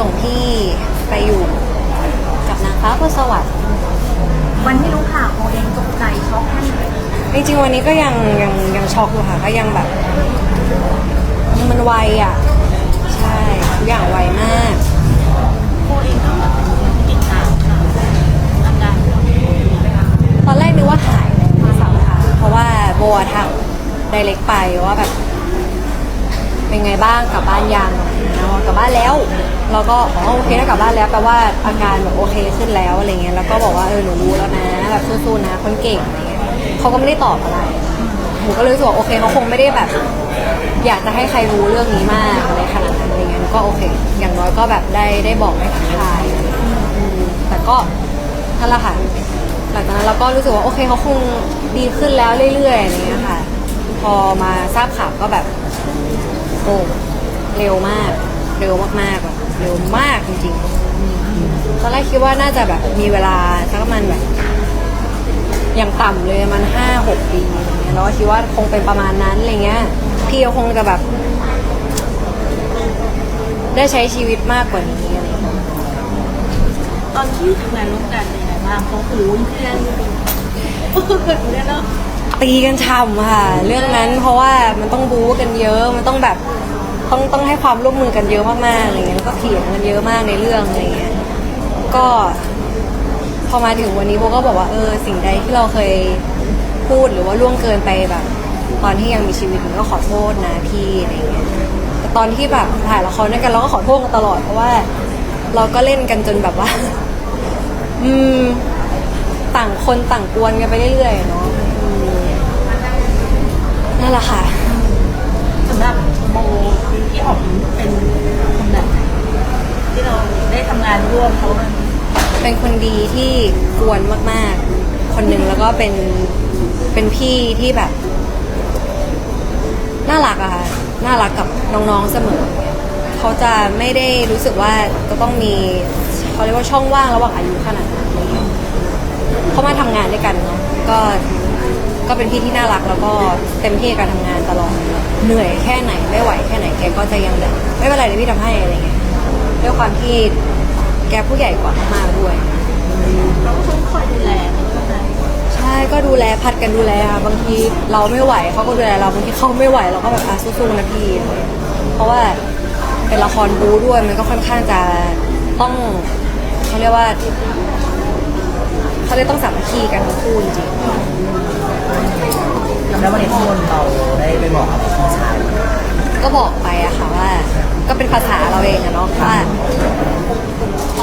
ส่งพี่ไปอยู่กับนางฟ้าบนสวรรค์วันที่รู้ข่าวโมเองตกใจช็อกแค่ไหนจริงๆวันนี้ก็ยังยังยังช็อกอยู่ค่ะ ก็ยังแบบ มันไวอะ ใช่ทุกอย่างไวมากโมเองก็แบบติดตามข่าวอาการของโมไหมคะตอนแรกนึกว่าหายแล้วด้วยซ้ำค่ะ เพราะว่าโบอะทักไดเรกไปว่าแบบ เป็นไงบ้างกลับบ้านยังนะว่ากลับบ้านแล้ว เราก็อ๋อโอเคถ้ากลับบ้านแล้วแปลว่าอาการแบบโอเคขึ้นแล้วอะไรเงี้ยแล้วก็บอกว่าเออหนูรู้แล้วนะแบบสู้ๆนะคนเก่งอะไรเงี้ยเขาก็ไม่ได้ตอบอะไรหนูก็เลยรู้สึกว่าโอเคเขาคงไม่ได้แบบ อยากจะให้ใครรู้เรื่องนี้มากอะไรขนาดนั้นอะไรเงี้ยก็โอเค อย่างน้อยก็แบบได้ได้บอกได้ทักทายแต่ก็นั่นแหละค่ะหลังจากนั้นเราก็รู้สึกว่าโอเคเขาคงดีขึ้นแล้วเรื่อยๆอะไรเงี้ยค่ะ พอมาทราบข่าวก็แบบโอ้เร็วมาก เร็วมากๆแบบ เร็วมากจริงๆตอนแรกคิดว่าน่าจะแบบมีเวลาสักประมาณแบบ อย่างต่ำเลยมันห้าหกปีอะไรเงี้ยแล้วก็คิดว่าคงเป็นประมาณนั้นอะไรเงี้ย พี่ก็คงจะแบบ ได้ใช้ชีวิตมากกว่านี้อะไรเงี้ยตอนที่ทำงานร่วมกันเป็นยังไงบ้างเขาโอ้ยเพื่อนฝึกเนี่ยเนาะตีกันช่ำค่ะ เรื่องนั้นเพราะว่ามันต้องบู๊กันเยอะมันต้องแบบ ต้องต้องให้ความร่วมมือกันเยอะมากๆอะไรเงี้ยแล้วก็เถียงกันเยอะมากในเรื่องอะไรเงี้ยก็พอมาถึงวันนี้โบก็บอกว่าเออสิ่งใดที่เราเคยพูดหรือว่าล่วงเกินไปแบบ ตอนที่ยังมีชีวิตอยู่ก็ขอโทษนะพี่อะไรเงี้ยแต่ตอนที่แบบถ่ายละครด้วยกันเราก็ขอโทษกันตลอดเพราะว่า เราก็เล่นกันจนแบบว่า อืม ต่างคนต่างกวนกันไปเรื่อยๆเนาะอืมนั่นแหละค่ะ สำหรับโมที่ออกเป็นคนแบบไหนที่เราได้ทำงานร่วมเขามัน เป็นคนดีที่กวนมาก ๆ คนหนึ่งแล้วก็เป็นเป็นพี่ที่แบบ น่ารักอะค่ะน่ารักกับน้องๆเสมอ เขาจะไม่ได้รู้สึกว่าจะต้องมีเขาเรียกว่าช่องว่างระหว่างอายุขนาดนั้นอะไรเงี้ยเขามาทำงานด้วยกันเนาะก็ก็เป็นพี่ที่น่ารักแล้วก็เต็มที่กับการทำงานตลอดเหนื่อยแค่ไหนไม่ไหวแค่ไหนแกก็จะยังแบบไม่เป็นไรเดี๋ยวพี่ทำให้อะไรเงี้ยด้วยความที่ แกผู้ใหญ่กว่ามากๆด้วย เราก็ต้องคอยดูแลเขาด้วยนะใช่ก็ดูแลพัดกันดูแลค่ะบางทีเราไม่ไหวเขาก็ดูแลเราบางทีเขาไม่ไหวเราก็แบบอะสู้ๆนะพี่เพราะว่าเป็นละครบูด้วยมันก็ค่อนข้างจะต้องเขาเรียกว่าเขาเรียกต้องสามัคคีกันทั้งคู่จริงแล้ววันนี้ข้างบนเราได้ไปบอกกับพี่ชาย ๆก็บอกไปอะค่ะว่า ก็เป็นภาษาเราเองอะเนาะว่า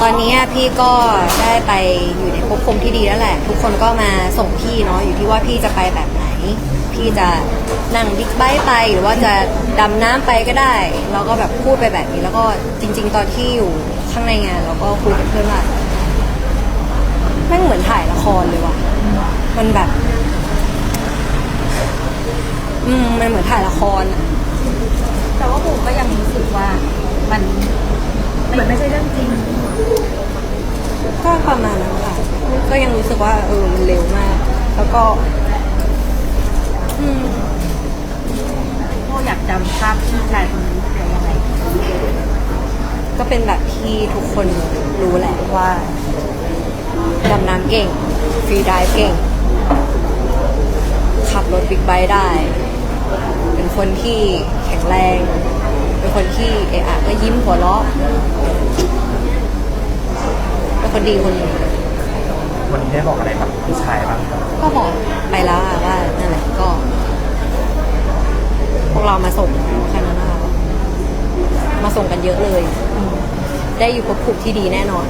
ตอนนี้พี่ก็ได้ไปอยู่ในภพภูมิที่ดีแล้วแหละ ทุกคนก็มาส่งพี่เนาะอยู่ที่ว่าพี่จะไปแบบไหน พี่จะนั่งบิ๊กไบค์ไปหรือว่าจะดำน้ำไปก็ได้เราก็แบบพูดไปแบบนี้ แล้วก็จริง ๆ ตอนที่อยู่ข้างในงานเราก็คุยกับเพื่อนว่าแม่งเหมือนถ่ายละครเลยว่ะ มันแบบ อืมมันเหมือนถ่ายละครอะแต่ว่าโมก็ยังรู้สึกว่ามัน เหมือนไม่ใช่เรื่องจริง ก็ประมาณนั้นค่ะ ก็ยังรู้สึกว่าเออมันเร็วมาก แล้วก็ อืมโมอยากจำภาพพี่ชายคนนี้ไว้ยังไงก็เป็นแบบที่ทุกคนรู้แหละว่าดำน้ำเก่ง ฟรีไดิฟเก่ง ขับรถบิ๊กไบค์ได้ เป็นคนที่แข็งแรง เป็นคนที่เอะอะก็ยิ้มหัวเราะเป็น คนดีคนหนึ่งวันนี้ได้บอกอะไรกับพี่ชายบ้างครับก็บอกไปแล้วอะว่านั่นแหละก็ พวกเรามาส่งแค่นั้นนะคะมาส่งกันเยอะเลย ได้อยู่ภพภูมิที่ดีแน่นอน